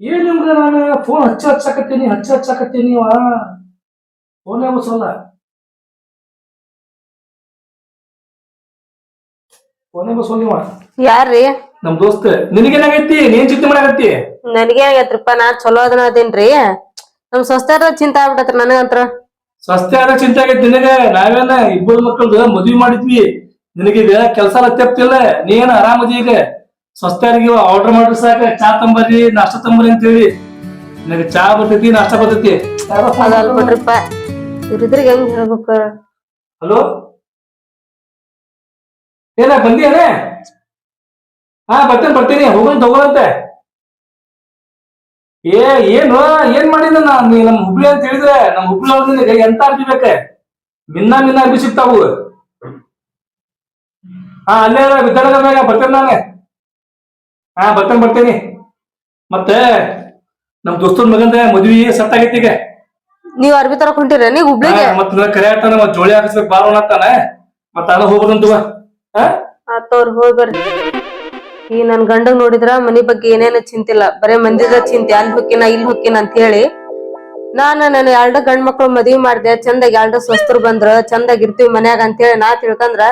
ಏನ್ ನಿಮ್ಗೆ ನಾನು ಫೋನ್ ಹಚ್ಚ ಹಚ್ಚಾಕತ್ತೀನಿ ಹಚ್ಚ ಹಚ್ಚಾಕತ್ತೀನಿ ವಾ ಫೋನೇ ಬಸಲ್ಲ ಫೋನೇ ಬಸವಲ್ಲಿವ ಯಾರ್ರಿ? ನಮ್ ದೋಸ್ತ. ನಿನಗೇನಾಗೈತಿ? ನೀನ್ ಚಿಂತೆ ಮಾಡಾಕತ್ತಿ? ನನಗೆ ಆಗೈತ್ರಿಪ್ಪ ನಾ ಚಲೋ ಅದನ್ನ ಅದೇನ್ರಿ. ನಮ್ ಸ್ವಸ್ಥರ ಚಿಂತೆ ಆಗ್ಬಿಟ್ಟತ್ರಿ ನನಗಂತ್ರ. ಸ್ವಸ್ಥ ಆದ ಚಿಂತೆ ಆಗೈತಿ ನಿನಗ. ನಾವೇನ ಇಬ್ಬರು ಮಕ್ಕಳದ ಮದ್ವಿ ಮಾಡಿದ್ವಿ. ನಿನಗೀಗ ಕೆಲಸ ಲತ್ತೆಪ್ತಿಲ್ಲ ನೀ ಏನ ಆರಾಮದಿ ಈಗ? ಸ್ವಸ್ಥರಿಗೆ ಆರ್ಡರ್ ಮಾಡ್ರಿ ಸಾಕ ಚಾ ತಂಬರ್ರಿ ನಾಷ್ಟ ಅಂತ ಹೇಳಿ ನನಗೆ ಚಾ ಬರ್ತೈತಿ ನಾಷ್ಟ ಬರ್ತೈತಿ. ಅದಲ್ ಬಿಡ್ರಿಪ್ಪ. ಇರಿದ್ರಿಗೆ ಹೆಂಗ್ ಹೇಳ್ಬೇಕು? ಹಲೋ? ಏನ ಬಂದಿಯೇನೆ? ಹಾ ಬರ್ತೇನೆ ಬರ್ತೀನಿ. ಹೋಗೋಣ ತಗೋಳಂತೆ. ಏ ಏನು ಏನ್ ಮಾಡಿದ ನಾನ್ ನಮ್ ಹುಬ್ಳಿ ಅಂತ ಹೇಳಿದ್ರೆ ನಮ್ ಹುಬ್ಳಿ ಅವ್ರಿಗೆ ನಿನಗೆ ಎಂತ ಅರ್ಜಿ ಬೇಕೆ ಮಿನ್ನ ಮಿನ್ನ ಅರ್ಜಿ ಸಿಗ್ತಾವು ಹಾ ಅಲ್ಲೇ ವಿದ್ಯಾನಗರ ಬರ್ತೇನೆ ನಾನು. ಹಾ ಬರ್ತೇನೆ ಬರ್ತೇನೆ. ಮತ್ತೆ ನಮ್ ದೋಸ್ತನ್ ಮಗಂದ ಮದ್ವಿ ಸತ್ ಆಗೈತಿ ಈಗ. ನೀವ್ ಅರ್ಬಿ ತರಕ್ ಹೊಂಟಿರ ನೀವ್ ಹುಬ್ಳಿಗೆ. ಮತ್ತ ನನಗ್ ಕರೆ ಆಗ್ತಾನ ಮತ್ ಜೋಳಿ ಹಾಕಿಸ್ಬೇಕು ಬಾರೋಣ ಅಂತಾನೆ ಮತ್ತ ಅದ ಹೋಗ್ಬೇಕಂತವ ಆತವ್ರ ಹೋಗ್ ಬರ್ರಿ. ಈ ನನ್ ಗಂಡಗ್ ನೋಡಿದ್ರ ಮನಿ ಬಗ್ಗೆ ಏನೇನ ಚಿಂತಿಲ್ಲ ಬರೇ ಮಂದಿದ ಚಿಂತೆ ಅಲ್ಲಿ ಹೊಕ್ಕಿನ ಇಲ್ಲಿ ಹೊಕ್ಕಿನ ಅಂತ ಹೇಳಿ. ನಾನ ನನ್ನ ಎರಡ ಗಂಡ್ ಮಕ್ಳು ಮದ್ವಿ ಮಾಡ್ದೆ ಚಂದಾಗಿ ಎರಡ ಸ್ವಸ್ಥರು ಬಂದ್ರ ಚಂದಾಗಿ ಇರ್ತೀವಿ ಮನ್ಯಾಗ ಅಂತೇಳಿ ನಾ ತಿಳ್ಕಂದ್ರ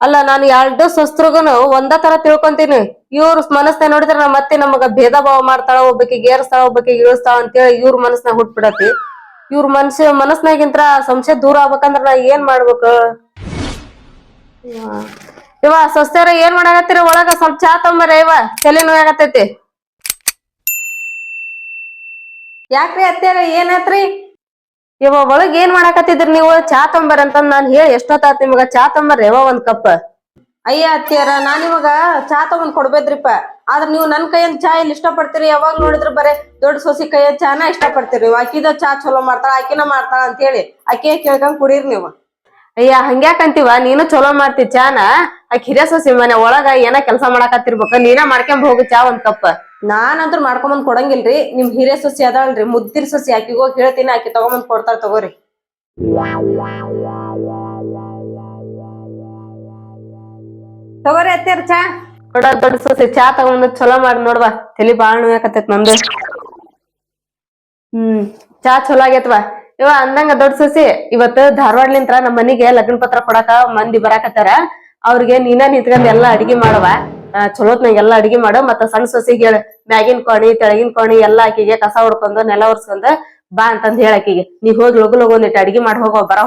ಅಲ್ಲ, ನಾನು ಎರಡು ಸ್ವಸ್ತ್ರಗುನು ಒಂದ ತರ ತಿಳ್ಕೊಂತೀನಿ. ಇವ್ರ ಮನಸ್ನ ನೋಡಿದ್ರೆ ನಾ ಮತ್ತೆ ನಮಗ ಭೇದ ಭಾವ ಮಾಡ್ತಾಳ ಒಬ್ಬಕಿಗೆ ಏರ್ಸ್ತಾಳ ಒಬ್ಬಕಿಗೆ ಇಳಿಸ್ತಾಳ ಅಂತೇಳಿ ಇವ್ರ ಮನಸ್ನಾಗ ಹುಟ್ಬಿಡತಿ. ಇವ್ರ ಮನ್ಸ ಮನಸ್ನಾಗಿಂತ್ರ ಸಂಶಯ ದೂರ ಆಗ್ಬೇಕಂದ್ರ ನಾ ಏನ್ ಮಾಡ್ಬೇಕು. ಇವ ಸೊಸ್ತಾರ ಏನ್ ಮಾಡಾಕತ್ತೀರಿ? ಒಳಗ ಸ್ವಲ್ಪ ಚಾ ತೊಂಬರ ಇವ ತಲೆ ನೋವಾಗತೈತಿ ಯಾಕ್ರಿ ಅತ್ತೇರ ಏನಾತ್ರಿ ಇವ ಒಳಗ್ ಏನ್ ಮಾಡಾಕತ್ತಿದ್ರಿ ನೀವು? ಚಾ ತಂಬರ್ ಅಂತ ನಾನ್ ಹೇಳಿ ಎಷ್ಟೊತ್ತಾತ್ ನಿಮಗ ಚಾ ತಂಬರ್ ಯಾವ ಒಂದ್ ಕಪ್ ಅಯ್ಯ ಅತ್ತಿಯರ ನಾನ್ ಇವಾಗ ಚಾ ತಗೊಂಡ್ ಕೊಡ್ಬೇದ್ರಿಪ್ಪ. ಆದ್ರ ನೀವು ನನ್ ಕೈಯಲ್ಲಿ ಚಾ ಇಷ್ಟ ಪಡ್ತೀರಿ ಯಾವಾಗ ನೋಡಿದ್ರ ಬರೇ ದೊಡ್ಡ ಸೊಸಿ ಕೈಯ ಚಾನ ಇಷ್ಟಪಡ್ತೀರಿ. ಆಕಿದ ಚಾ ಚಲೋ ಮಾಡ್ತಾಳ ಆಕಿನ ಮಾಡ್ತಾಳ ಅಂತ ಹೇಳಿ ಆಕೆ ಕೇಳ್ಕೊಂಡ್ ಕುಡೀರಿ ನೀವು. ಅಯ್ಯ ಹಂಗ್ಯಾಕಂತೀವ? ನೀನು ಚಲೋ ಮಾಡ್ತಿ ಚಾನ. ಆಕಿ ಹಿರಿಯ ಸೊಸಿ ಮನೆ ಒಳಗ ಏನ ಕೆಲಸ ಮಾಡಾಕತ್ತಿರ್ಬೇಕ? ನೀನ ಮಾಡ್ಕೊಂಡ್ ಹೋಗು ಚಾ ಒಂದ್ ಕಪ್ ನಾನಂತ್ರ ಮಾಡ್ಕೊಂಬಂದ್ ಕೊಡಂಗಿಲ್ರಿ, ನಿಮ್ ಹಿರೇ ಸಸಿ ಅದಾಳ್ರಿ ಮುದ್ದಿರ್ ಸಸಿ ಆಕಿಗೆ ಹೋಗಿ ಹೇಳ್ತೀನಿ, ಆಕಿ ತಗೊಂಬಂದ್ ಕೊಡ್ತಾರ ತಗೋರಿ. ತಗೋರಿ ಅತ್ಯಾರ ಚಾ. ಕೊಡ ದೊಡ್ಡ ಸಸಿ, ಚಾ ತಗೊಂಡ್ ಚಲೋ ಮಾಡಿ ನೋಡ್ವಾ, ತಲಿ ಬಾಳ್ ನೋಯಾಕತ್ತೈತ್ ನಮ್ದು. ಹ್ಮ್, ಚಾ ಚಲೋ ಆಗೇತ್ವಾ ಇವ ಅಂದಂಗ ದೊಡ್ಡ ಸಸಿ, ಇವತ್ತು ಧಾರವಾಡ್ಲಿಂತ್ರ ನಮ್ಮ ಮನಿಗೆ ಲಗ್ನ ಪತ್ರ ಕೊಡಾಕ ಮಂದಿ ಬರಾಕತ್ತಾರ. ಅವ್ರಿಗೆ ನೀನ ನಿಂತ್ಕೊಂಡ್ ಎಲ್ಲಾ ಅಡಿಗೆ ಮಾಡವ. ಚಲೋತ್ನಾಗ ಎಲ್ಲಾ ಅಡಿಗೆ ಮಾಡು, ಮತ್ತ ಸಣ್ಣ ಸೊಸಿಗೆ ಮ್ಯಾಗಿನ ಕೋಣಿ ತೆಳಗಿನ ಕೋಣಿ, ಎಲ್ಲಾ ಆಕಿಗೆ ಕಸ ಹೊಡ್ಕೊಂಡು, ನೆಲ ಒರ್ಸ್ಕೊಂಡ್ ಬಾ ಅಂತಂದ್ ಹೇಳಕಿಗೆ ನೀ ಹೋಗಿ ಲಗು ಲಗು ಒಂದಿಟ್ಟು ಅಡಿಗೆ ಮಾಡಿ ಹೋಗೋ, ಬರ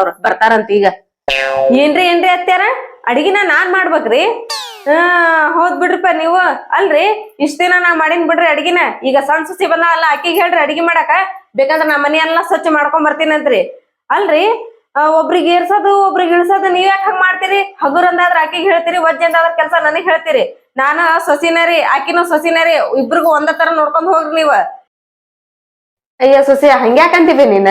ಅವ್ರು, ಬರ್ತಾರಂತ ಈಗ. ಏನ್ರಿ ಏನ್ರಿ ಅತ್ತಾರ ಅಡಿಗೆನ ನಾನ್ ಮಾಡ್ಬೇಕ್ರಿ. ಹಾ ಹೌದ್ ಬಿಡ್ರಿಪ ನೀವು. ಅಲ್ರಿ, ಇಷ್ಟ ದಿನ ನಾ ಮಾಡಿನ್ ಬಿಡ್ರಿ ಅಡಿಗಿನ. ಈಗ ಸಣ್ಣ ಬಂದ ಬಂದಾವಲ್ಲ ಅಕ್ಕಿಗೆ ಹೇಳ್ರಿ ಅಡಿಗೆ ಮಾಡಾಕ. ಬೇಕಂದ್ರ ನಾ ಮನಿ ಎಲ್ಲಾ ಸ್ವಚ್ಛ ಮಾಡ್ಕೊಂಡ್ ಬರ್ತೀನಂತ್ರಿ. ಅಲ್ರಿ ಒಬ್ರಿಗೆ ಏರ್ಸೋದು, ಒಬ್ರಿಗೆ ಇಳ್ಸೋದು, ನೀವ್ ಯಾಕೆ ಹಂಗ್ ಮಾಡ್ತೀರಿ? ಹಗುರ್ ಅಂದಾದ್ರ ಆಕಿಗೆ ಹೇಳ್ತೀರಿ ವಜ್ಜೆ ಅಂದಾದ್ರ ಕೆಲ್ಸ ನನಗ್ ಹೇಳ್ತೀರಿ. ನಾನು ಸೊಸಿನರಿ ಆಕಿನೂ ಸೊಸಿನರಿ ಇಬ್ರಿಗೂ ಒಂದ ತರ ನೋಡ್ಕೊಂಡ್ ಹೋಗ್ರಿ ನೀವ. ಅಯ್ಯ ಸೊಸಿ ಹಂಗ್ಯಾಕಂತೀವಿ ನೀನ?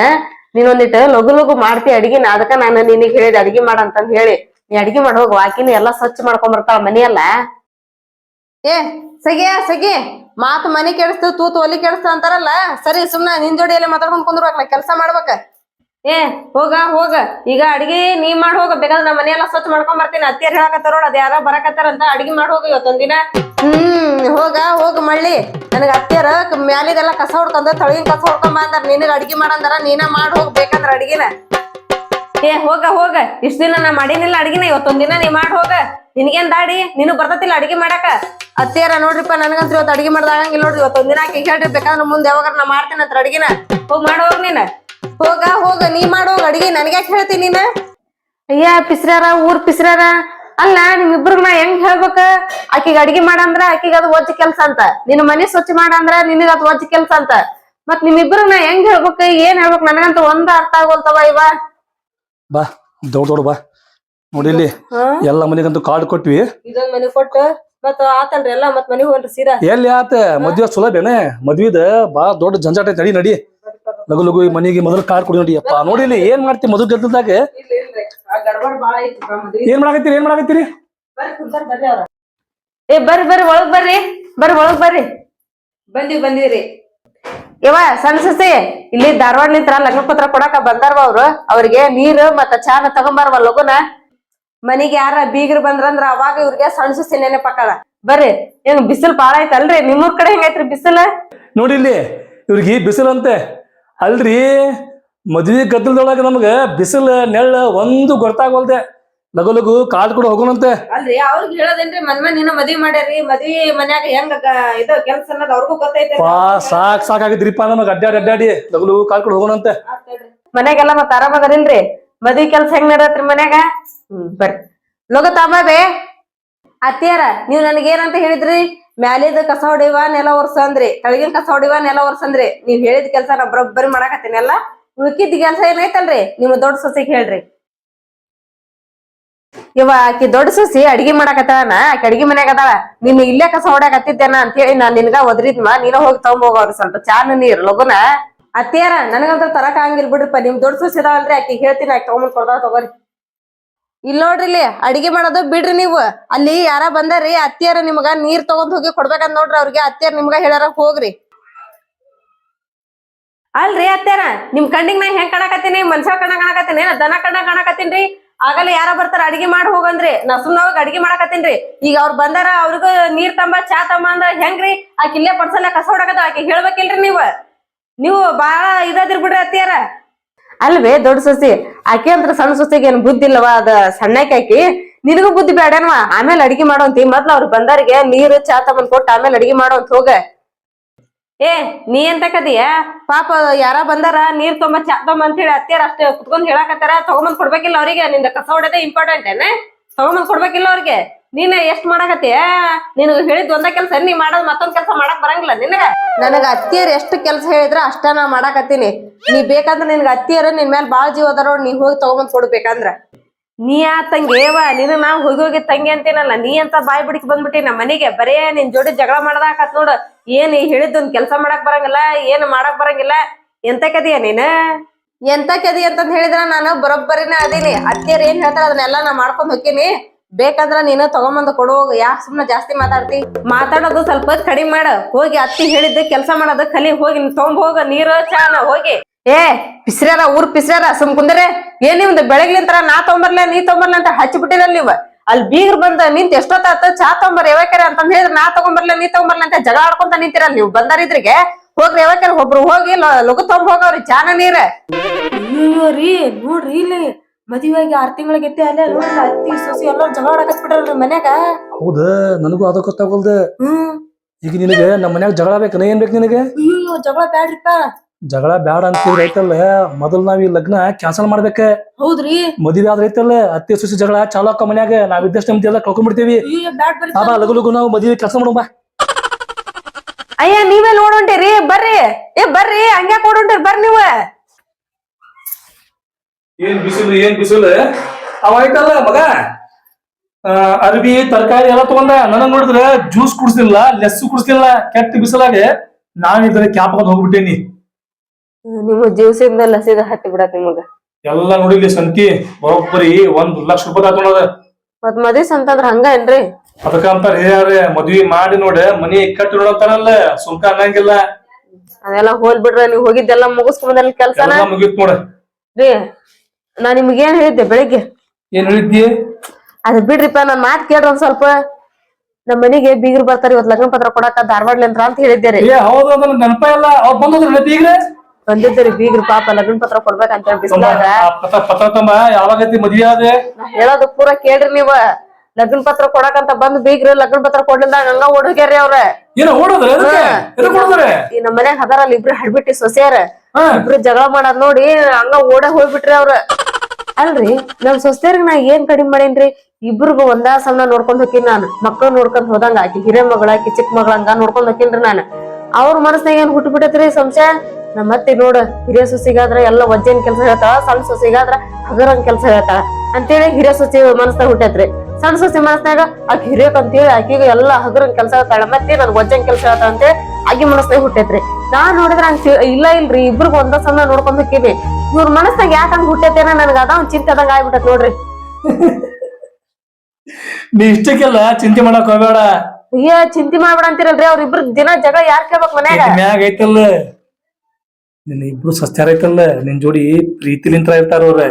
ನೀನ್ ಒಂದಿಟ್ಟು ಲಘು ಲಗು ಮಾಡ್ತಿ ಅಡಿಗೆನ ಅದಕ್ಕ ನಾನು ನಿನಗ್ ಹೇಳಿದ ಅಡಿಗೆ ಮಾಡ ಅಂತಂದ್ ಹೇಳಿ. ನೀ ಅಡಿಗೆ ಮಾಡಿ ಹೋಗು, ಆಕಿನ ಎಲ್ಲಾ ಸ್ವಚ್ಛ ಮಾಡ್ಕೊಂಡ್ ಬರ್ತಾಳ ಮನೆಯಲ್ಲ. ಏ, ಸಗಿ ಸಗಿ, ಮಾತು ಮನೆ ಕೆಡಿಸ್ತು, ತೂತು ಒಲಿ ಕೆಡಿಸ್ತು ಅಂತಾರಲ್ಲ? ಸರಿ, ಸುಮ್ನ ನಿನ್ ಜೋಡಿ ಎಲ್ಲ ಮಾತಾಡ್ಕೊಂಡ್ ನಾ ಕೆಲ್ಸ ಮಾಡ್ಬೇಕ. ಏ, ಹೋಗ ಹೋಗ. ಈಗ ಅಡಿಗೆ ನೀ ಮಾಡಿ ಹೋಗ. ಬೇಕಾದ್ರೆ ನಮ್ಮ ಮನೆಯೆಲ್ಲ ಸ್ವಚ್ಛ ಮಾಡ್ಕೊಂಡ್ ಬರ್ತೀನಿ. ಅತ್ತಿಯರ್ ಹೇಳಕತ್ತಾರ ನೋಡ್, ಅದ ಯಾರ ಬರಕತ್ತಾರಂತ ಅಡಿಗೆ ಮಾಡಿ ಹೋಗ ಇವತ್ತೊಂದಿನ. ಹ್ಮ್, ಹೋಗ ಹೋಗ ಮಳ್ಳಿ. ನನಗ ಅತ್ತಿಯರ ಮ್ಯಾಲಿದೆಲ್ಲ ಕಸ ಹೊಡ್ಕೊಂಡ್, ತಳಗಿನ ಕಸ ಹೊಡ್ಕೊಂಡ್ ಬಂದಾರ. ನಿನಗ ಅಡಿಗೆ ಮಾಡಂದಾರ, ನೀನ ಮಾಡಿ ಹೋಗ್ ಬೇಕಂದ್ರ ಅಡಿಗೆನ. ಏ, ಹೋಗ ಹೋಗ. ಇಷ್ಟ ದಿನ ನಾ ಮಾಡಿನಿಲ್ಲ ಅಡಿಗೆನ. ಇವತ್ತೊಂದಿನ ನೀ ಮಾಡಿ ಹೋಗ. ನಿನಗೇನ್ ದಾಡಿ? ನೀನು ಬರ್ತತಿಲ್ಲ ಅಡಿಗೆ ಮಾಡಾಕ. ಅತ್ತಿಯರ ನೋಡ್ರಿಪ್ಪ, ನನಗಂತ್ರ ಇವತ್ತು ಅಡಿಗೆ ಮಾಡ್ದಾಗಂಗಿಲ್ಲ ನೋಡ್ರಿ. ಇವತ್ತೊಂದಿನ ದಿನ ಆಕಿ ಹೇಳ್ರಿ, ಬೇಕಾದ್ರೆ ಮುಂದೆ ಯಾವಾಗ ನಾ ಮಾಡ್ತೀನಿ ಅಂತ ಅಡಿಗೆನ. ಹೋಗ್ ಮಾಡಿ ಹೋಗ್ ನೀನ. ಹೋಗ ಹೋಗ ನೀ ಮಾಡೋ ಅಡಿಗೆ ನನ್ಗ್ಯಾಕ್ ಹೇಳ್ತೀನಿ ನೀನ? ಅಯ್ಯ ಪಿಸ್ರಾರ ಊರ್ ಪಿಸ್ರಾರ. ಅಲ್ಲ ನಿಮ್ಮಿಬ್ರಿಗ್ ನಾ ಹೆಂಗ್ ಹೇಳ್ಬೇಕ? ಆಕಿಗ್ ಅಡಿಗೆ ಮಾಡಂದ್ರ ಆಕಿಗ್ ಅದು ವಜ್ಜ ಕೆಲ್ಸ ಅಂತ. ನಿನ್ನ ಮನೆ ಸ್ವಚ್ಛ ಮಾಡಂದ್ರ ನಿನಗ ಅದು ವಜ್ಜ ಕೆಲ್ಸ ಅಂತ. ಮತ್ ನಿಮ್ಮಿಬ್ರು ನಾ ಹೆಂಗ್ ಹೇಳ್ಬೇಕ? ಏನ್ ಹೇಳ್ಬೇಕ್? ನನಗಂತ ಒಂದ ಅರ್ಥ ಆಗೋಲ್ತವ ಇವ. ಬಾ ದೊಡ್ಡ ದೊಡ್ಡ ಬಾ. ನೋಡಿಲಿ ಎಲ್ಲಾ ಮನೆಗಂತೂ ಕಾರ್ಡ್ ಕೊಟ್ವಿ. ಇದೊಂದ್ ಮನಿ ಕೊಟ್ಟು ಮತ್ತ ಆತನ್ರಿ ಎಲ್ಲಾ ಮತ್ ಮನೆಗ್ ಹೋಗ್ರಿ ಸೀದಾ. ಎಲ್ಲಿ ಆತ? ಮದ್ವೆ ಸುಲಭೇನೆ ಮದ್ವಿದ ಬಾ ದೊಡ್ಡ ಜಂಜಾಟ ಐತೆ ನಡಿ ನಡಿ. ಲಗು ಲಗು ಈ ಮನೆಗೆ ಮೊದಲು ಕಾರ್ ಕೊಡಿ ನೋಡಿ. ಅಪ್ಪ ನೋಡಿ ಇಲ್ಲಿ ಏನ್ ಮಾಡ್ತಿ ಮೊದಲು ಗೆದ್ದಾಗ ಏನ್ ಮಾಡಾಕತ್ತೀರಿ ಏನ್ ಮಾಡಾಕತ್ತೀರಿ? ಏ ಬರ್ರಿ ಬರ್ರಿ ಒಳಗ್ ಬರ್ರಿ. ಬರ್ರಿ ಒಳಗ್ ಬರ್ರಿ. ಬಂದಿವಿ ಬಂದಿವ್ರಿ. ಯವ್ವ ಸಣ್ಣ ಸಸಿ ಇಲ್ಲಿ ಧಾರವಾಡ ನಿಂತ್ರ ಲಗ್ನ ಪತ್ರ ಕೊಡಾಕ ಬಂದಾರ್ವ ಅವ್ರು. ಅವ್ರಿಗೆ ನೀರು ಮತ್ತ ಚಾನ ತಗೊಂಬಾರ್ವ ಲಗುನ. ಮನಿಗೆ ಯಾರ ಬೀಗ್ರ ಬಂದ್ರಂದ್ರ ಅವಾಗ ಇವ್ರಿಗೆ ಸಣ್ಣ ಸಸಿ ನೆನಪಾಕಳ ಬರ್ರಿ ಏನ್ ಬಿಸಿಲು ಬಾಳ ಐತಲ್ರಿ ನಿಮ್ಮೂರ್ ಕಡೆ ಹೆಂಗೈತ್ರಿ ಬಿಸಿಲು? ನೋಡಿ ಇಲ್ಲಿ ಇವ್ರಿಗೆ ಬಿಸಿಲಂತೆ. ಅಲ್ರಿ ಮದ್ವಿ ಕತ್ತಲದೊಳಗ ನಮ್ಗೆ ಬಿಸಿಲ್ ನೆಳ್ಳ ಒಂದು ಗೊತ್ತಾಗವಲ್ದೆ ಲಗು ಲಗು ಕಾಲ್ ಕೂಡ ಹೋಗೋಣಂತೆ. ಅಲ್ರಿ ಅವ್ರಿಗೆ ಹೇಳೋದೇನ್ರಿ ಮನ್ ಮನ್ ನೀನು ಮದ್ವಿ ಮಾಡ್ಯಾರಿ ಮದ್ವಿ ಮನ್ಯಾಗ ಹೆಂಗ ಇದು ಕೆಲ್ಸ ಅನ್ನೋದು ಅವ್ರಿಗೂ ಗೊತ್ತೈತೆ ಪಾ ಸಾಕ್ ಸಾಕಾಗಿದ್ರಿಪ್ಪ ನಮಗ್ ಅಡ್ಡಾಡಿ ಅಡ್ಡಾಡಿ ಲಗು ಲಗು ಕಾಲ್ ಕೂಡ ಹೋಗೋಣಂತೆ. ಮನ್ಯಾಗೆಲ್ಲ ಮತ್ತ ಆರಾಮ ಅದಾರಿಲ್ರಿ ಮದ್ವಿ ಕೆಲ್ಸ ಹೆಂಗ್ ನಡತ್ರಿ ಮನ್ಯಾಗ? ಹ್ಮ್ ಬರ್ರಿ. ಲೋಗ ತಾಂಬಾಬೆ ಅತ್ತಿಯಾರ ನೀವ್ ನನಗೇನಂತ ಹೇಳಿದ್ರಿ? ಮ್ಯಾಲಿದ ಕಸ ಹೊಡಿವ ನೆಲ ಒರ್ಸ ಅಂದ್ರಿ, ತಳಗಿನ ಕಸ ಹೊಡಿವ ನೆಲ ಒರ್ಸ ಅಂದ್ರಿ, ನೀವ್ ಹೇಳಿದ ಕೆಲ್ಸ ನಾ ಬರೋಬ್ಬರಿ ಮಾಡಾಕತ್ತೀನಿ ಎಲ್ಲ ಉಳ್ಕಿದ್ ಕೆಲ್ಸ ಏನೈತಲ್ರಿ? ನಿಮ್ಮ ದೊಡ್ಡ ಸೊಸೆಗ್ ಹೇಳ್ರಿ. ಇವ ಆಕಿ ದೊಡ್ಡ ಸೊಸಿ ಅಡಿಗೆ ಮಾಡಾಕತ್ತಾನ ಆಕಿ ಅಡಿಗೆ ಮನ್ಯಾಗ ಅದಾಳ. ನೀನ್ ಇಲ್ಲೇ ಕಸ ಹೊಡ್ಯಾಕತ್ತಿದ್ದೇನ ಅಂತ ಹೇಳಿ ನಾನ್ ನಿನ್ಗ ಒದ್ರಿದ್ಮ? ನೀನ ಹೋಗಿ ತಗೊಂಬೋಗವ್ರಿ ಸ್ವಲ್ಪ ಚಾನ ನೀರ್, ಲಗುನ? ಅತ್ತಿಯಾರ, ನನಗಂತ ತರಕ ಹಂಗಿಲ್ ಬಿಡ್ರಿಪ್ಪ, ನಿಮ್ ದೊಡ್ಡ ಸೊಸಿ ಅದಾವಲ್ರಿ ಆಕಿ ಹೇಳ್ತೀನಿ, ಆಕಿ ತಗೊಂಬಂದ್ ಕೊಡ್ದಾಳ ತಗೋರಿ. ಇಲ್ಲಿ ನೋಡ್ರಿ ಇಲ್ಲಿ ಅಡಿಗೆ ಮಾಡೋದು ಬಿಡ್ರಿ ನೀವು. ಅಲ್ಲಿ ಯಾರ ಬಂದಾರಿ, ಅತ್ತಿಯಾರ ನಿಮ್ಗ ನೀರ್ ತಗೊಂಡ್ ಹೋಗಿ ಕೊಡ್ಬೇಕಂತ ನೋಡ್ರಿ ಅವ್ರಿಗೆ. ಅತ್ತಿಯರ್ ನಿಮ್ಗ ಹೇಳಾರ ಹೋಗ್ರಿ. ಅಲ್ರಿ ಅತ್ಯಾರ ನಿಮ್ ಕಣ್ಣಿಗ್ ನಾ ಹೆಂಗ್ ಕಾಣಕತ್ತೀನಿ? ಮನ್ಸ ಕಣ್ಣ ಕಾಣಕತ್ತೀನಿ? ದನ ಕಣ್ಣ ಕಾಣಕತ್ತೀನ್ರಿ ಆಗಲ್ಲ ಯಾರ ಬರ್ತಾರ ಅಡಿಗೆ ಮಾಡಿ ಹೋಗಂದ್ರಿ. ನಾ ಸುಮ್ನ ಹೋಗಿ ಅಡಿಗೆ ಮಾಡಕತ್ತೀನ್ರಿ ಈಗ ಅವ್ರ ಬಂದಾರ, ಅವ್ರಿಗೂ ನೀರ್ ತಂಬ, ಚಾ ತಂಬ ಅಂದ್ರ ಹೆಂಗ್ರಿ? ಆಕಿ ಇಲ್ಲೇ ಪಡ್ಸಲ್ಲ, ಕಸ ಹೊಡಕದ ಆಕಿ ಹೇಳ್ಬೇಕಿಲ್ರಿ ನೀವ್. ನೀವು ಬಹಳ ಇದಾದಿರ್ ಬಿಡ್ರಿ ಅತ್ತಿಯಾರ. ಅಲ್ವೇ ದೊಡ್ಡ ಸೊಸಿ? ಆಕೆ ಅಂದ್ರ ಸಣ್ಣ ಸೊಸಿಗೆ ಏನ್ ಬುದ್ಧಿ ಇಲ್ಲವಾ? ಅದ ಸಣ್ಣಕ್ಕೆ ಆಕಿ? ನಿನಗೂ ಬುದ್ಧಿ ಬೇಡನ್ವಾ ಆಮೇಲೆ ಅಡಿಗೆ ಮಾಡೋಂತಿ ಮೊದ್ಲ ಅವ್ರು ಬಂದವ್ರಿಗೆ ನೀರು, ಚಾ ತಗೊಂಡ್ ಕೊಟ್ಟು ಆಮೇಲೆ ಅಡಿಗೆ ಮಾಡೋಂತ ಹೋಗ. ಏ, ನೀ ಎಂತ ಕದಿಯ? ಪಾಪ ಯಾರ ಬಂದಾರ, ನೀರ್ ತೊಂಬ, ಚಾ ತೊಂಬ ಅಂತ ಹೇಳಿ ಅತ್ತಿಯಾರ ಅಷ್ಟೇ ಕುತ್ಕೊಂಡ್ ಹೇಳಾಕತ್ತಾರ. ತಗೊಂಬಂದ್ ಕೊಡ್ಬೇಕಿಲ್ಲ ಅವ್ರಿಗೆ. ನಿಂದ ಕಸ ಹೊಡೆದೇ ಇಂಪಾರ್ಟೆಂಟ್ ಏನೇ? ತಗೊಂಬಂದ್ ಕೊಡ್ಬೇಕಿಲ್ಲ ಅವ್ರಿಗೆ. ನೀನ್ ಎಷ್ಟ್ ಮಾಡಕತ್ತಿ? ನಿನಗ ಹೇಳಿದ್ ಒಂದ ಕೆಲ್ಸ ನೀ ಮಾಡೋದ್ ಮತ್ತೊಂದ್ ಕೆಲ್ಸ ಮಾಡಕ್ ಬರಂಗಿಲ್ಲ ನಿನಗ? ನನಗ ಅತ್ತಿಯರ್ ಎಷ್ಟ್ ಕೆಲ್ಸ ಹೇಳಿದ್ರ ಅಷ್ಟ ನಾ ಮಾಡಾಕತ್ತೀನಿ. ನೀ ಬೇಕಂದ್ರ ನಿನ್ಗ ಅತ್ತಿಯರ ನಿನ್ ಮೇಲೆ ಬಾಳ ಜೀವ ಅದಾರ ನೀ ಹೋಗಿ ತಗೊಂಬಂದ್ ಕೊಡ್ಬೇಕಂದ್ರ. ನೀ ಆ ತಂಗಿ ಏವ ನೀನು ನಾ ಹೋಗಿ ಹೋಗಿ ತಂಗಿ ಅಂತೇನಲ್ಲ ನೀ ಅಂತ ಬಾಯ್ ಬಿಡಿಕ್ ಬಂದ್ಬಿಟ್ಟಿ ನಮ್ಮ ಮನೆಗೆ ಬರೇ ನಿನ್ ಜೋಡಿ ಜಗಳ ಮಾಡದಾಕತ್ ನೋಡು. ಏನ್ ಹೇಳಿದ್ದೊಂದ್ ಕೆಲ್ಸ ಮಾಡಕ್ ಬರಂಗಿಲ್ಲ ಏನ್ ಮಾಡಕ್ ಬರಂಗಿಲ್ಲ. ಎಂತ ಕದಿಯ ನೀನ್? ಎಂತ ಕದಿ ಅಂತಂದ್ ಹೇಳಿದ್ರ ನಾನು ಬರೋಬ್ಬರಿನ ಅದೀನಿ. ಅತ್ತಿಯರ್ ಏನ್ ಹೇಳ್ತಾರ ಅದನ್ನೆಲ್ಲ ನಾ ಮಾಡ್ಕೊಂಡ್ ಹೋಗ್ತೀನಿ. ಬೇಕಂದ್ರ ನೀನು ತಗೊಂಬಂದು ಕೊಡು. ಯಾಕೆ ಸುಮ್ಮನೆ ಜಾಸ್ತಿ ಮಾತಾಡ್ತಿ. ಮಾತಾಡೋದು ಸ್ವಲ್ಪ ಕಡಿಮೆ ಮಾಡ. ಹೋಗಿ ಅತ್ತಿ ಹೇಳಿದ್ದ ಕೆಲಸ ಮಾಡೋದು ಕಲಿ. ಹೋಗಿ ತಗೊಂಡ್ ಹೋಗ, ನೀರು, ಚಾನ, ಹೋಗಿ. ಏ ಪಿಸ್ರ್ಯಾರ ಊರ್ ಪಿಸ್ರ್ಯಾರ ಸುಮ್ ಕುಂದ್ರೆ. ಏನ್ ನಿಮ್ದು ಬೆಳಗ್ಲಿಂತರ ನಾ ತೊಂಬರ್ಲ ನೀ ತೊಂಬರ್ಲ ಅಂತ ಹಚ್ಚಿಬಿಟ್ಟಿರಲ್ಲ ನೀವ್. ಅಲ್ಲಿ ಬೀಗ್ರ ಬಂದ ನಿಂತ ಎಷ್ಟೊತ್ತಾತ ಚಾ ತೊಂಬರ್ ಯಾವಾಕ್ಯಾರ ಅಂತ ಹೇಳಿದ್ರೆ ನಾ ತಗೊಂಬರ್ಲ, ನೀ ತಗೊಂಬರ್ಲ ಅಂತ ಜಗಳ ಆಡ್ಕೊಂತ ನಿಂತಿರಲ್ಲ ನೀವು ಬಂದಾರಿದ್ರಿಗೆ ಹೋಗ್ರಿ, ಯಾವಾಕ್ಯಾರ ಒಬ್ರು ಹೋಗಿ ಲಗು ತೊಗೊಂಡ್ ಹೋಗವ್ರಿ, ಚಾನ, ನೀರ. ನೋಡ್ರಿ ಇಲ್ಲಿ. ಮದುವೆಗೆ ಆರ್ ತಿಂಗಳಿಗೆ ಅಲ್ಲೇ ನೋಡಿ ಅತ್ತಿ ಸೊಸಿ ಎಲ್ಲರೂ ಜಗಳ ಆಡಕತ್ ಬಿಟ್ರಲ್ರಿ ಮನ್ಯಾಗ. ಹೌದ ನನಗೂ ಅದ ಗೊತ್ತಾಗಲ್ದ ಹ್ಮ್. ಈಗ ನಿನಗೆ ನಮ್ಮ ಮನ್ಯಾಗ ಜಗಳ ಬೇಕು ಏನ್ ಬೇಕು ನಿನಗೆ? ಅಯ್ಯೋ ಜಗಳ ಬ್ಯಾಡ್ರಿಪ್ಪ. ಜಗಳ ಬ್ಯಾಡ ಅಂತಿದ್ರೆ ಐತಲ್ಲ ಮೊದಲ್ ನಾವ್ ಈ ಲಗ್ನ ಕ್ಯಾನ್ಸಲ್ ಮಾಡ್ಬೇಕ? ಹೌದ್ರಿ. ಮದುವೆ ಆದ್ರೆ ಐತಲ್ಲ ಅತ್ತೆ ಸೊಸಿ ಜಗಳ ಚಾಲೋ ಅಕ್ಕ ಮನ್ಯಾಗ ನಾವ್ ಇದ್ದಷ್ಟು ನಮ್ದು ಎಲ್ಲ ಕಳ್ಕೊಂಡ್ಬಿಡ್ತೀವಿ. ಅಯ್ಯೋ ಬ್ಯಾಡ್ ಬರ್ರಿ ಬಾ ಲಗು ಲಗು ನಾವು ಮದುವೆ ಕೆಲಸ ಮಾಡುವ ಬಾ. ಅಯ್ಯ ನೀವೇ ನೋಡೊಂಟಿರಿ ಬರ್ರಿ. ಏ ಬರ್ರಿ ಹಂಗ್ಯಾಕ್ ಕೊಡೊಂಟಿರಿ ಬರ್ರಿ ನೀವ. ಏನ್ ಬಿಸಿಲು ಏನ್ ಬಿಸಿಲು? ಅವ ಐತಲ್ಲ ಮಗ? ಅರ್ಬಿ ತರಕಾರಿ ಎಲ್ಲ ತಗೊಂಡ ನನಗ್ ನೋಡಿದ್ರೆ ಜ್ಯೂಸ್ ಕುಡಿಸಿಲ್ಲ ಲೆಸ್ ಕುಡಿಸಿಲ್ಲ ಕೆಟ್ಟ ಬಿಸಿಲಾಗೆ ನಾನ್ ಇದ್ರೆ ಕ್ಯಾಪ್ ಹೋಗ್ಬಿಟ್ಟೇನಿ. ನಿಮ್ಮ ಜ್ಯೂಸಿಂದ ಲಸಿದ ಹತ್ತಿ ಬಿಡಕ್ ನಿಮಗ. ಎಲ್ಲ ನೋಡಿಲಿ ಸಂತಿ ಬರೋಬ್ಬರಿ ಒಂದ್ ಲಕ್ಷ ರೂಪಾಯಿ ಹಾಕೊಂಡದ ಮತ್ ಮದ್ವಿ ಸಂತಂದ್ರ ಹಂಗ ಏನ್ರಿ? ಅದಕ್ಕ ಅಂತಾರ ಹೇಳ್ಯಾರ ಮದ್ವಿ ಮಾಡಿ ನೋಡ ಮನಿ ಕಟ್ಟಿ ನೋಡಂತಾರಲ್ಲ ಸುಂಕ ಅನ್ನಂಗಿಲ್ಲ. ಅದೆಲ್ಲ ಹೋಲ್ ನೀವು ನೀವ್ ಹೋಗಿದ್ದೆಲ್ಲ ಮುಗಿಸ್ಕೊಂಬಂದಲ್ಲ ಕೆಲ್ಸನ? ಎಲ್ಲ ಮುಗಿತ್ ನೋಡ. ರೀ ನಾ ನಿಮ್ಗೇನ್ ಏನ್ ಹೇಳಿದ್ದೆ ಬೆಳಿಗ್ಗೆ? ಏನ್ ಹೇಳಿದ್ದಿ? ಅದ್ ಬಿಡ್ರಿಪ್ಪ ನನ್ ಮಾತ್ ಕೇಳ್ರಿ ಒಂದ್ ಸ್ವಲ್ಪ. ನಮ್ ಮನಿಗೆ ಬೀಗ್ರು ಬರ್ತಾರ ಇವತ್ ಲಗ್ನ ಪತ್ರ ಕೊಡಾಕ ಧಾರವಾಡ್ಲಿಂತ್ರ ಅಂತ ಹೇಳಿದ್ದೆ ರೀ. ಏ ಹೌದು ಅದನ್ನ ನೆನಪ ಇಲ್ಲ. ಅವ್ರು ಬೀಗ್ರೆ ಬಂದಿದ್ದೆ ರೀ ಬೀಗ್ರು ಪಾಪ ಲಗ್ನ ಪತ್ರ ಕೊಡ್ಬೇಕಂತ ಹೇಳಿ ಬಿಸ್ಲಾಗ. ಪತ್ರ ತಮ್ಮ ಯಾವಾಗತಿ ಮದ್ವಿ ಆದೆ? ನಾ ಹೇಳೋದು ಪೂರ ಕೇಳ್ರಿ ನೀವ. ಲಗ್ನ ಪತ್ರ ಕೊಡಕಂತ ಬಂದ್ ಬೀಗ್ರು ಲಗ್ನ ಪತ್ರ ಕೊಡ್ಲಿಲ್ಲ ಹಂಗ ಓಡ್ ಹೋಗ್ಯಾರ್ರಿ ಅವ್ರ. ಏನ ಓಡೋದ್ರ ಎದಕ್ಕೆ ಈ ನಮ್ಮ ಮನ್ಯಾಗ ಹದಾರಲ್ಲ ಇಬ್ರು ಹಡ್ಬಿಟ್ಟಿ ಸೊಸೆಯರ. ಇಬ್ರು ಜಗಳ ಮಾಡೋದ್ ನೋಡಿ ಹಂಗ ಓಡ ಹೋಗ್ಬಿಟ್ರಿ ಅವ್ರ. ಅಲ್ರಿ, ನಮ್ ಸೊಸೆಯರ್ಗ ನಾ ಏನ್ ಕಡಿಮೆ ಮಾಡೇನ್ರಿ? ಇಬ್ರಿಗೂ ಒಂದಾ ಸಮ ನೋಡ್ಕೊಂಡ್ ಹೋಗಿನ್ ನಾನು. ಮಕ್ಳು ನೋಡ್ಕೊಂಡ್ ಹೋದಂಗ ಆಕಿ ಹಿರೇ ಮಗಳ ಆಕಿ ಚಿಕ್ಕ ಮಗಳಂಗ ನೋಡ್ಕೊಂಡ್ ಹೋಗಿನ್ರಿ ನಾನು. ಅವ್ರ ಮನಸ್ನಾಗ ಏನ್ ಹುಟ್ಟು ಬಿಟ್ಟೈತ್ರಿ ಸಂಶಯ? ನಮ್ಮ ಮತ್ತೆ ನೋಡ, ಹಿರಿಯ ಸೊಸಿಗಾದ್ರ ಎಲ್ಲ ಒಜ್ಜೇನ್ ಕೆಲ್ಸ ಹೇಳ್ತಾಳ ಸಣ್ಣ ಸೊಸಿಗಾದ್ರ ಹಗರಂಗ್ ಕೆಲ್ಸ ಹೇಳ್ತಾಳ. ಅಂತೇಳಿ ಹಿರಿಯ ಸೊಸಿ ಮನಸ್ನಾಗ ಹುಟ್ಟತ್ರಿ. ಸಣ್ಣ ಸೊಸಿ ಮನಸ್ನಾಗ ಆಕಿ ಹಿರಿಯಕ್ ಅಂತೇಳಿ ಆಕಿಗ ಎಲ್ಲ ಹಗರಂಗ್ ಕೆಲ್ಸ ಹೇಳ್ತಾಳ, ಮತ್ತೆ ನನ್ ವಜ್ಜನ್ ಕೆಲ್ಸ ಹೇಳ್ತಾಳ ಅಂತೇಳಿ ಆಕಿ ಮನಸ್ನಾಗ ಹುಟ್ಟೈತ್ರಿ. ನಾನ್ ನೋಡಿದ್ರೆ ಹಂಗ ಇಲ್ಲ ಇಲ್ರಿ ಇಬ್ರಿಗೂ ಒಂದ ಸಮ ನೋಡ್ಕೊಂಡ್ ಇವ್ರ ಮನಸ್ನಾಗ ಯಾಕ ಹಂಗ ಹುಟ್ಟೈತೇನ ನನಗ ಅದ ಒಂದ್ ಚಿಂತೆ ಆದಂಗ ಆಗ್ಬಿಟ್ಟತ್ ನೋಡ್ರಿ. ನೀ ಇಷ್ಟಕ್ಕೆಲ್ಲ ಚಿಂತೆ ಮಾಡಕ್ ಹೋಗ್ಬೇಡ. ಅಯ್ಯ ಚಿಂತೆ ಮಾಡ್ಬೇಡ ಅಂತೀರಲ್ರಿ ಅವ್ರ ಇಬ್ರು ದಿನ ಜಗಳ ಯಾರ್ ಕೇಳ್ಬೇಕ್ ಮನ್ಯಾಗ? ಇದ್ ಮ್ಯಾಗ ಐತಲ್ಲ. ನಿನ್ನ ಇಬ್ರು ಸಸ್ತ್ಯಾರ ಐತಲ್ಲ ನಿನ್ ಜೋಡಿ ಪ್ರೀತಿಲಿಂತ್ರ ಇರ್ತಾರ ಅವ್ರ.